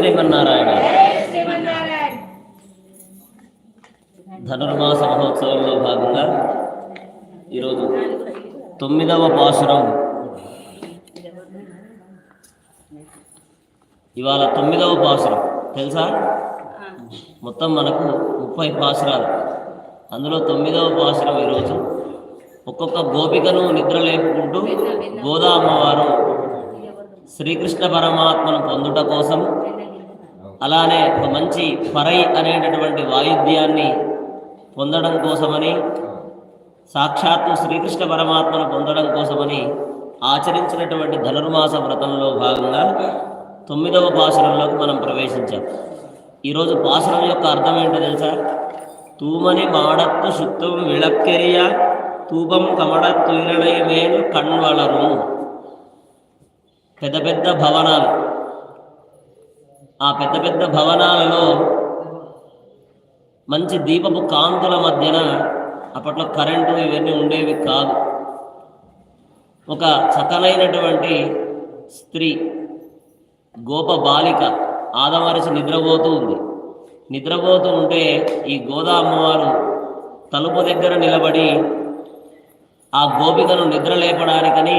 శ్రీమన్నారాయణ. ధనుర్మాస మహోత్సవంలో భాగంగా ఈరోజు తొమ్మిదవ పాసురం ఇవాళ తొమ్మిదవ పాసురం తెలుసా? మొత్తం మనకు ముప్పై పాసురాలు అందులో తొమ్మిదవ పాసురం ఈరోజు. ఒక్కొక్క గోపికను నిద్ర లేపుకుంటూ గోదా అమ్మవారు శ్రీకృష్ణ పరమాత్మను పొందుట కోసం అలానే ఒక మంచి పరై అనేటటువంటి వాయిద్యాన్ని పొందడం కోసమని సాక్షాత్తు శ్రీకృష్ణ పరమాత్మను పొందడం కోసమని ఆచరించినటువంటి ధనుర్మాస వ్రతంలో భాగంగా తొమ్మిదవ పాసురంలోకి మనం ప్రవేశించాం. ఈరోజు పాసురం యొక్క అర్థం ఏంటో తెలుసా? తూమని మాడత్తు శుత్తం విళక్కెరియ తూపం కమడత్తు మేలు కణ్వలరు. పెద్ద పెద్ద భవనాలు. ఆ పెద్ద పెద్ద భవనాలలో మంచి దీపపు కాంతుల మధ్యన అప్పట్లో కరెంటు ఇవన్నీ ఉండేవి కాదు. ఒక చతనైనటువంటి స్త్రీ గోప బాలిక ఆదమరిచి నిద్రపోతూ ఉంది. నిద్రపోతూ ఉంటే ఈ గోదా అమ్మవారు తలుపు దగ్గర నిలబడి ఆ గోపికను నిద్ర లేపడానికని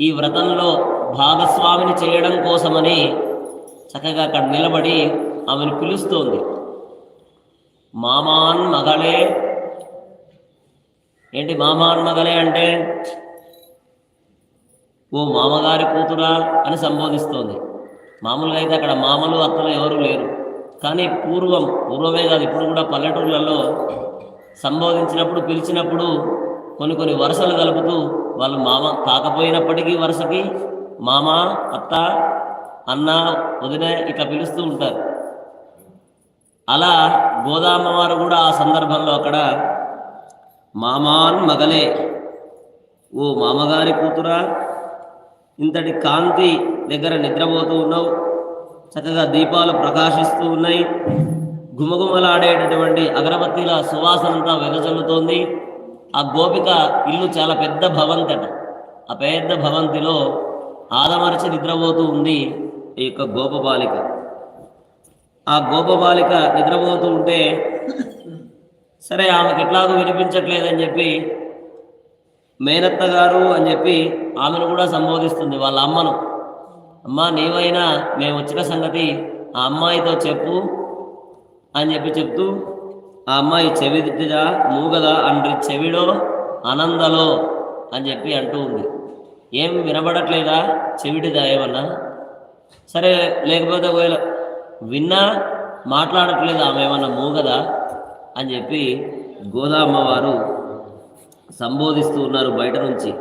ఈ వ్రతంలో భాగస్వామిని చేయడం కోసమని చక్కగా అక్కడ నిలబడి ఆమెను పిలుస్తోంది. మామాన్ మగలే. ఏంటి మామాన్ మగలే అంటే? ఓ మామగారి కూతురా అని సంబోధిస్తోంది. మామూలుగా అయితే అక్కడ మామలు అత్తలు ఎవరు లేరు. కానీ పూర్వం పూర్వమే కాదు ఇప్పుడు కూడా పల్లెటూళ్ళల్లో సంబోధించినప్పుడు పిలిచినప్పుడు కొన్ని కొన్ని వరుసలు కలుపుతూ వాళ్ళు మామ కాకపోయినప్పటికీ వరుసకి మామ అత్త అన్న వదిన ఇట్లా పిలుస్తూ ఉంటారు. అలా గోదామవారు కూడా ఆ సందర్భంలో అక్కడ మామాన్ మగలే ఓ మామగారి కూతురా ఇంతటి కాంతి దగ్గర నిద్రపోతూ ఉన్నావు చక్కగా దీపాలు ప్రకాశిస్తూ ఉన్నాయి గుమగుమలాడేటటువంటి అగరబత్తీల సువాసనంతా వెదజల్లుతోంది ఆ గోపిక ఇల్లు చాలా పెద్ద భవంతట ఆ పెద్ద భవంతిలో ఆదమరచి నిద్రపోతూ ఉంది ఈ యొక్క గోపబాలిక. ఆ గోపబాలిక నిద్రపోతూ ఉంటే సరే ఆమెకి ఎట్లాగో వినిపించట్లేదని చెప్పి మేనత్త గారు అని చెప్పి ఆమెను కూడా సంబోధిస్తుంది వాళ్ళ అమ్మను. అమ్మ నీవైనా మేము వచ్చిన సంగతి ఆ అమ్మాయితో చెప్పు అని చెప్పి చెప్తూ ఆ అమ్మాయి చెవిదిగా మూగదా అండ్రి చెవిడో ఆనందలో అని చెప్పి అంటూ ఉంది. ఏం వినబడట్లేదా? చెవిటిదా ఏమన్నా? సరే లేకపోతే ఒకవేళ విన్నా మాట్లాడట్లేదు ఆమె ఏమన్నా మూగదా అని చెప్పి గోదామ్మవారు సంబోధిస్తూ ఉన్నారు బయట నుంచి.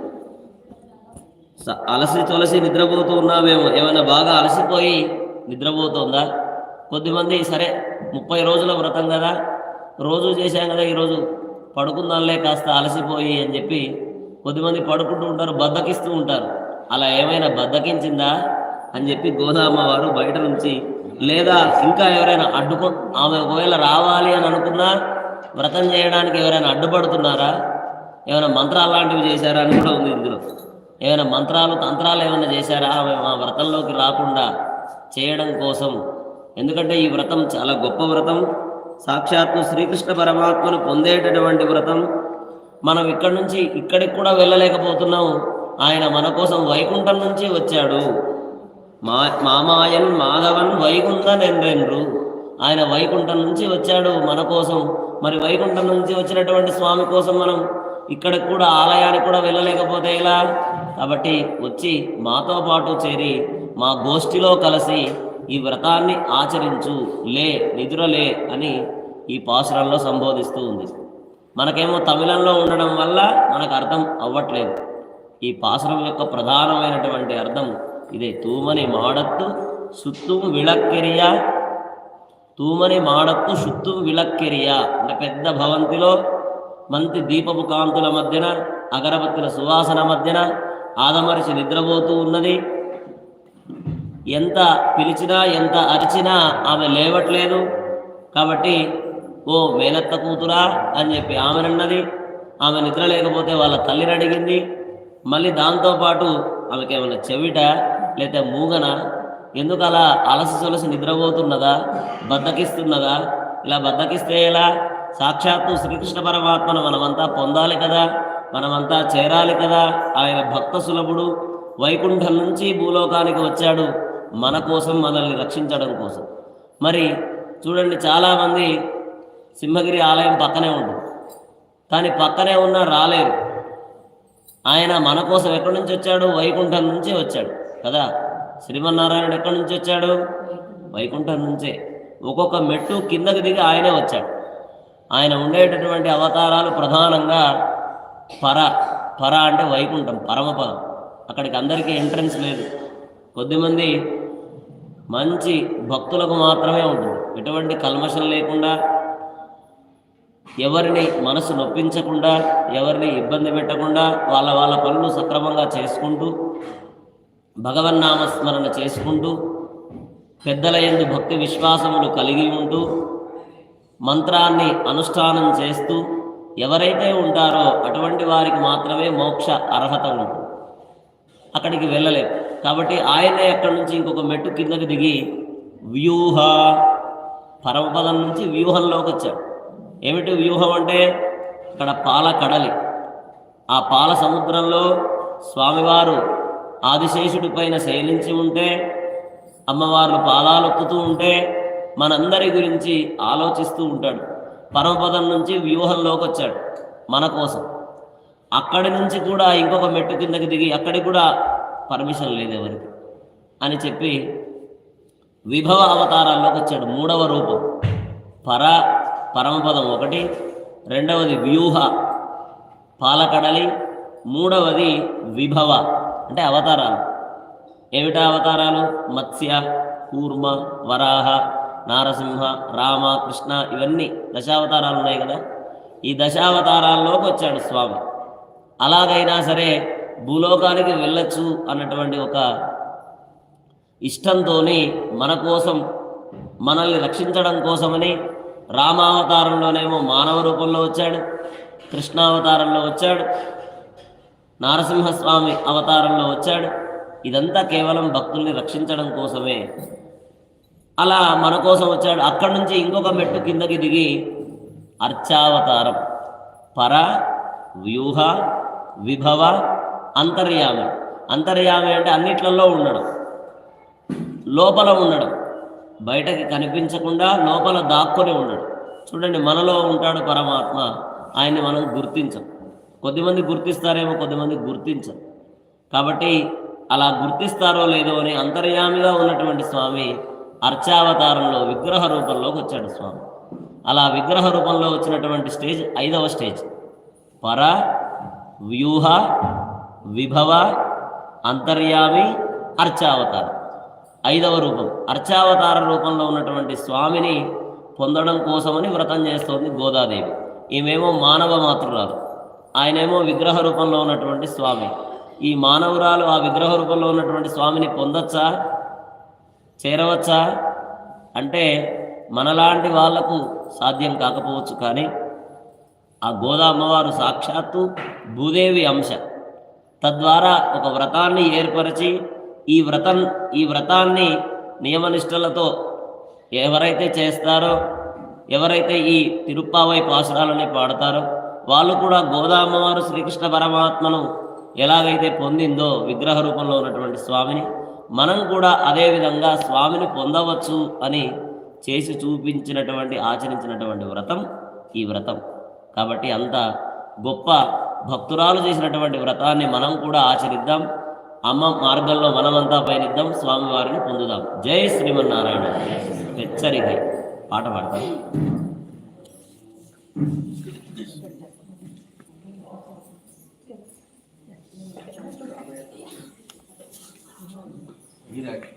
స- అలసి తొలసి నిద్రపోతూ ఉన్నామేమో ఏమైనా బాగా అలసిపోయి నిద్రపోతుందా? కొద్దిమంది సరే ముప్పై రోజుల వ్రతం కదా. రోజు చేశాం కదా ఈరోజు పడుకుందాంలే కాస్త అలసిపోయి అని చెప్పి కొద్దిమంది పడుకుంటూ ఉంటారు బద్దకిస్తూ ఉంటారు. అలా ఏమైనా బద్దకించిందా? అని చెప్పి గోదామ వారు బయట నుంచి లేదా ఇంకా ఎవరైనా అడ్డుకో ఆమె ఒకవేళ రావాలి అని అనుకున్నా వ్రతం చేయడానికి ఎవరైనా అడ్డుపడుతున్నారా? ఏమైనా మంత్రాలు లాంటివి చేశారా అని కూడా ఉంది ఇందులో. ఏమైనా మంత్రాలు తంత్రాలు ఏమైనా చేశారా? ఆమె మా వ్రతంలోకి రాకుండా చేయడం కోసం. ఎందుకంటే ఈ వ్రతం చాలా గొప్ప వ్రతం. సాక్షాత్తు శ్రీకృష్ణ పరమాత్మను పొందేటటువంటి వ్రతం. మనం ఇక్కడి నుంచి ఇక్కడికి కూడా వెళ్ళలేకపోతున్నాం. ఆయన మన కోసం వైకుంఠం నుంచి వచ్చాడు. మా మామాయన్ మాధవన్ వైకుంఠ నెండ్రెండ్రు ఆయన వైకుంఠం నుంచి వచ్చాడు మన కోసం. మరి వైకుంఠం నుంచి వచ్చినటువంటి స్వామి కోసం మనం ఇక్కడ కూడా ఆలయానికి కూడా వెళ్ళలేకపోతే ఎలా? కాబట్టి వచ్చి మాతో పాటు చేరి మా గోష్ఠిలో కలిసి ఈ వ్రతాన్ని ఆచరించు లే నిద్రలే అని ఈ పాసురంలో సంబోధిస్తూ ఉంది. మనకేమో తమిళంలో ఉండడం వల్ల మనకు అర్థం అవ్వట్లేదు. ఈ పాసురం యొక్క ప్రధానమైనటువంటి అర్థం ಇದೆ తూమని మాడత్తు ಸುತ್ತು విళక్కెరియా తూమని మాడత్తు సుత్తుం విళక్కెరియా అంటే పెద్ద భవంతిలో మంచి దీపపు కాంతుల మధ్యన అగరబత్తుల సువాసన మధ్యన ఆదమరిచి నిద్రపోతూ ఉన్నది. ఎంత పిలిచినా ఎంత అరిచినా ఆమె లేవట్లేదు. కాబట్టి ఓ మేనత్త కూతురా అని చెప్పి ఆమెనన్నది. ఆమె నిద్ర లేకపోతే వాళ్ళ తల్లిని అడిగింది. మళ్ళీ దాంతోపాటు ఆమెకేమైనా చెవిట లేదా మూగన? ఎందుకు అలా అలసి సొలసి నిద్రపోతున్నదా? బద్దకిస్తున్నదా? ఇలా బద్దకిస్తే ఎలా? సాక్షాత్తు శ్రీకృష్ణ పరమాత్మను మనమంతా పొందాలి కదా? మనమంతా చేరాలి కదా? ఆయన భక్త సులభుడు వైకుంఠం నుంచి భూలోకానికి వచ్చాడు. మన కోసం మనల్ని రక్షించడం కోసం. మరి చూడండి చాలామంది సింహగిరి ఆలయం పక్కనే ఉంటుంది కానీ పక్కనే ఉన్నా రాలేరు. ఆయన మన కోసం ఎక్కడి నుంచి వచ్చాడు? వైకుంఠం నుంచి వచ్చాడు. కదా? శ్రీమన్నారాయణుడు ఎక్కడి నుంచి వచ్చాడు? వైకుంఠం నుంచే. ఒక్కొక్క మెట్టు కిందకి దిగి ఆయనే వచ్చాడు. ఆయన ఉండేటటువంటి అవతారాలు ప్రధానంగా పర పర అంటే వైకుంఠం పరమపదం. అక్కడికి అందరికీ ఎంట్రన్స్ లేదు. కొద్దిమంది మంచి భక్తులకు మాత్రమే ఉంటుంది. ఎటువంటి కల్మషం లేకుండా ఎవరిని మనసు నొప్పించకుండా ఎవరిని ఇబ్బంది పెట్టకుండా వాళ్ళ వాళ్ళ పనులు సక్రమంగా చేసుకుంటూ భగవన్నామస్మరణ చేసుకుంటూ పెద్దల ఎందు భక్తి విశ్వాసములు కలిగి ఉంటూ మంత్రాన్ని అనుష్ఠానం చేస్తూ ఎవరైతే ఉంటారో అటువంటి వారికి మాత్రమే మోక్ష అర్హత ఉంటుంది. అక్కడికి వెళ్ళలేం. కాబట్టి ఆయనే అక్కడి నుంచి ఇంకొక మెట్టు కిందకి దిగి వ్యూహ పరమపదం నుంచి వ్యూహంలోకి వచ్చాడు ఏమిటి వ్యూహం అంటే అక్కడ పాల కడలి. ఆ పాల సముద్రంలో స్వామివారు ఆదిశేషుడి పైన శైలించి ఉంటే అమ్మవార్లు పాలాలొక్కుతూ ఉంటే మనందరి గురించి ఆలోచిస్తూ ఉంటాడు. పరమపదం నుంచి వ్యూహంలోకి వచ్చాడు మన కోసం. అక్కడి నుంచి కూడా ఇంకొక మెట్టు కిందకి దిగి అక్కడికి కూడా పర్మిషన్ లేదు ఎవరికి అని చెప్పి విభవ అవతారాల్లోకి వచ్చాడు మూడవ రూపం. పర పరమపదం ఒకటి రెండవది వ్యూహ పాలకడలి మూడవది విభవ. అంటే అవతారాలు. ఏమిటా అవతారాలు? మత్స్య కూర్మ వరాహ నారసింహ రామ కృష్ణ ఇవన్నీ దశావతారాలు ఉన్నాయి కదా. ఈ దశావతారాల్లోకి వచ్చాడు స్వామి. అలాగైనా సరే భూలోకానికి వెళ్ళొచ్చు అన్నటువంటి ఒక ఇష్టంతో మన కోసం మనల్ని రక్షించడం కోసమని రామావతారంలోనేమో మానవ రూపంలో వచ్చాడు కృష్ణావతారంలో వచ్చాడు నారసింహస్వామి అవతారంలో వచ్చాడు. ఇదంతా కేవలం భక్తుల్ని రక్షించడం కోసమే. అలా మన కోసం వచ్చాడు. అక్కడి నుంచి ఇంకొక మెట్టు కిందకి దిగి అర్చావతారం. పర వ్యూహ విభవ అంతర్యామి. అంతర్యామి అంటే అన్నిట్లలో ఉండడం. లోపల ఉండడం. బయటకి కనిపించకుండా లోపల దాక్కొని ఉండడం. చూడండి మనలో ఉంటాడు పరమాత్మ. ఆయన్ని మనం గుర్తించం. కొద్దిమంది గుర్తిస్తారేమో కొద్దిమంది గుర్తించరు. కాబట్టి అలా గుర్తిస్తారో లేదో అని అంతర్యామిగా ఉన్నటువంటి స్వామి అర్చావతారంలో విగ్రహ రూపంలోకి వచ్చాడు స్వామి. అలా విగ్రహ రూపంలో వచ్చినటువంటి స్టేజ్ ఐదవ స్టేజ్. పర వ్యూహ విభవ అంతర్యామి అర్చావతారం. ఐదవ రూపం. అర్చావతార రూపంలో ఉన్నటువంటి స్వామిని పొందడం కోసమని వ్రతం చేస్తోంది గోదాదేవి. ఈమెమో మానవ మాతృరాలు. ఆయనేమో విగ్రహ రూపంలో ఉన్నటువంటి స్వామి. ఈ మానవురాలు ఆ విగ్రహ రూపంలో ఉన్నటువంటి స్వామిని పొందొచ్చా? చేరవచ్చా? అంటే మనలాంటి వాళ్ళకు సాధ్యం కాకపోవచ్చు కానీ ఆ గోదా అమ్మవారు సాక్షాత్తు భూదేవి అంశ. తద్వారా ఒక వ్రతాన్ని ఏర్పరిచి ఈ వ్రతం ఈ వ్రతాన్ని నియమనిష్టలతో ఎవరైతే చేస్తారో ఎవరైతే ఈ తిరుప్పావై పాసురాలని పాడతారో వాళ్ళు కూడా గోదా అమ్మవారు శ్రీకృష్ణ పరమాత్మను ఎలాగైతే పొందిందో విగ్రహ రూపంలో ఉన్నటువంటి స్వామిని మనం కూడా అదే విధంగా స్వామిని పొందవచ్చు అని చేసి చూపించినటువంటి ఆచరించినటువంటి వ్రతం ఈ వ్రతం. కాబట్టి అంత గొప్ప భక్తురాలు చేసినటువంటి వ్రతాన్ని మనం కూడా ఆచరిద్దాం. అమ్మ మార్గంలో మనమంతా పయనిద్దాం స్వామివారిని పొందుదాం. జై శ్రీమన్నారాయణ. హెచ్చరిక. పాట పాడతాం. লাগে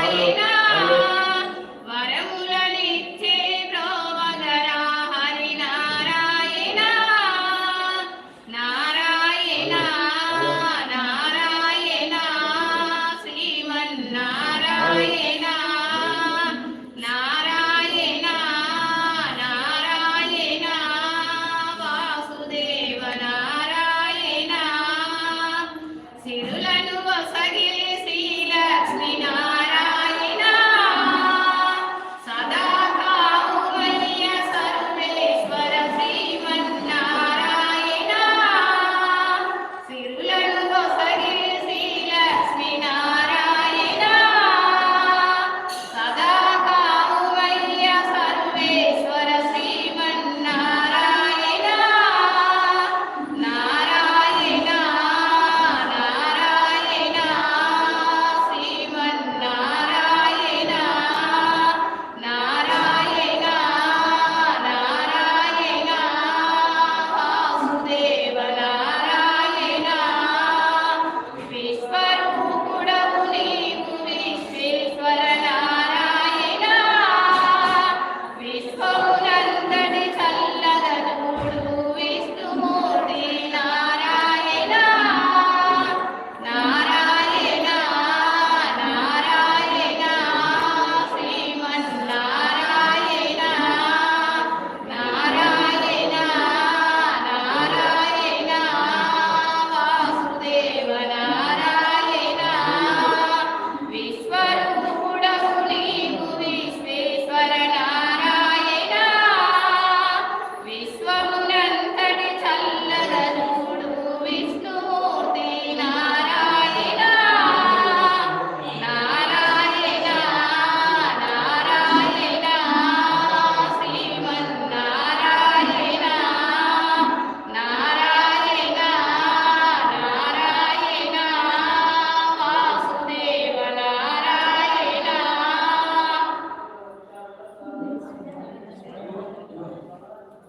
Amém.